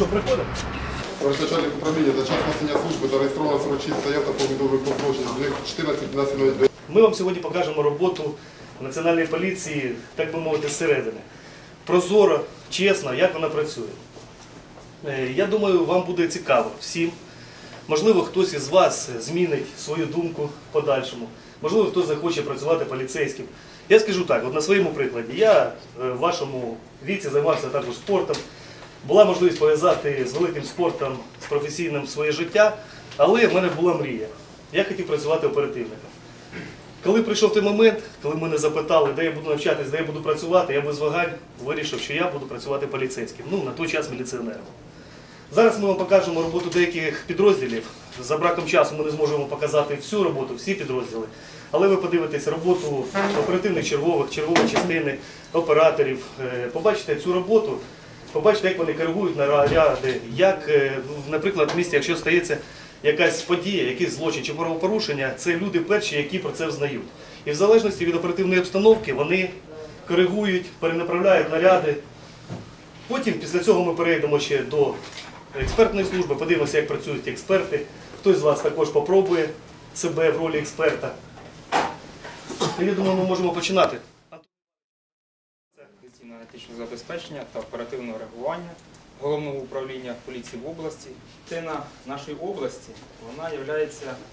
Що, приходимо? Начальник управління за час несення служби зареєстровано 46 заяв та повідомив про злочин. З них 14 внесено Ми вам сьогодні покажемо роботу Національної поліції, так би мовити, зсередини. Прозоро, чесно, як вона працює. Е, Я думаю, вам буде цікаво всім. Можливо, хтось із вас змінить свою думку в подальшому. Можливо, хтось захоче працювати поліцейським. Я скажу так, от на своєму прикладі, я е, в вашому віці займався також спортом. Була можливість пов'язати з великим спортом, з професійним своє життя, але в мене була мрія. Я хотів працювати оперативником. Коли прийшов той момент, коли мене запитали, де я буду навчатись, де я буду працювати, я без вагань вирішив, що я буду працювати поліцейським. Ну, на той час міліціонером. Зараз ми вам покажемо роботу деяких підрозділів. За браком часу ми не зможемо показати всю роботу, всі підрозділи. Але ви подивитесь роботу оперативних чергових, чергової частини, операторів. Е, Побачите цю роботу, побачите, як вони коригують наряди, як, е, наприклад, в місті, якщо стається якась подія, якийсь злочин чи правопорушення, це люди перші, які про це взнають. І в залежності від оперативної обстановки вони коригують, перенаправляють наряди. Потім після цього ми перейдемо ще до експертної служби, подивимося, як працюють експерти. Хтось з вас також попробує себе в ролі експерта. Я думаю, ми можемо починати. Інвестиційно-аналітичного забезпечення та оперативного реагування Головного управління поліції в області. Частина нашої області вона є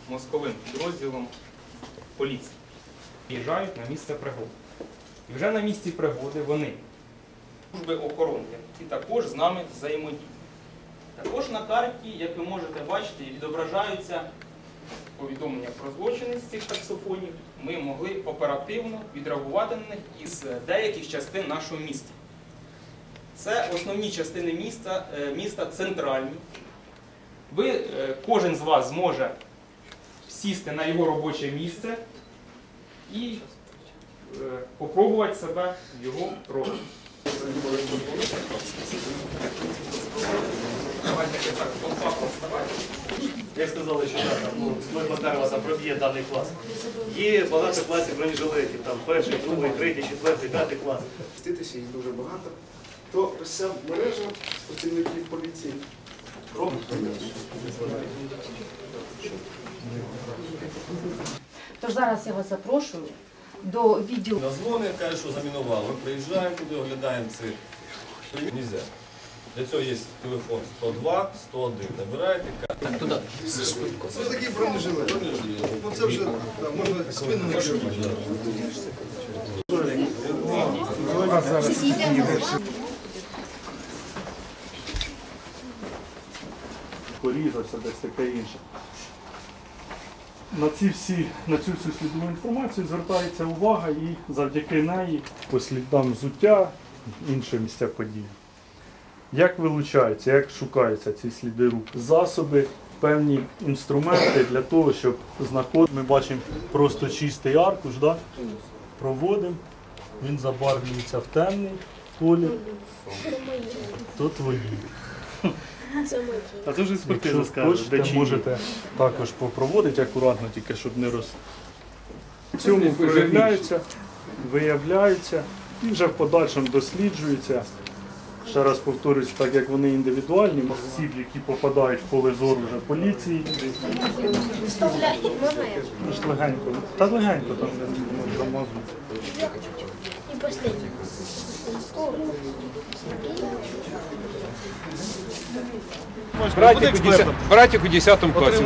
мозковим підрозділом поліції. Приїжджають на місце пригоди. І вже на місці пригоди вони, служби охорони, які також з нами взаємодіють. Також на карті, як ви можете бачити, відображаються повідомлення про злочини з цих таксофонів. Ми могли оперативно відреагувати на них із деяких частин нашого міста. Це основні частини міста, е, міста центральні. Ви, е, кожен з вас зможе сісти на його робоче місце і е, попробувати себе в його ролі. Давайте так, компактно вставайте. Як сказали, що да, там, ну, Слой там проб'є даний клас. Є багато класів бронежилетів, там перший, другий, третій, четвертий, п'ятий клас. Мститися їх дуже багато, то ось ця мережа працівників поліції робить. Тож зараз я вас запрошую до відділу. На дзвони, каже, що замінували. Ми приїжджаємо туди, оглядаємо це. Нельзя. Для цього є телефон 102, 101. Набираєте, кажете. Це такий бронежилет. Ну це вже там, можна спину не порізався, десь таке інше. На, ці всі, на цю всю слідову інформацію звертається увага і завдяки неї по слідам взуття, інші місця події. Як вилучаються, як шукаються ці сліди рук? Засоби, певні інструменти для того, щоб знаходити. Ми бачимо просто чистий аркуш, да? проводимо, він забарвлюється в темний колір, то твої. А це вже експертиза скаже, де чи можете також попроводити акуратно, тільки щоб не роз. В цьому проявляються, виявляються і вже в подальшому досліджуються. Ще раз повторюсь, так як вони індивідуальні, осіб, які попадають в поле зору вже поліції. Ж легенько. Та легенько там не замазується. Хочу чуть. Братик у 10 класі.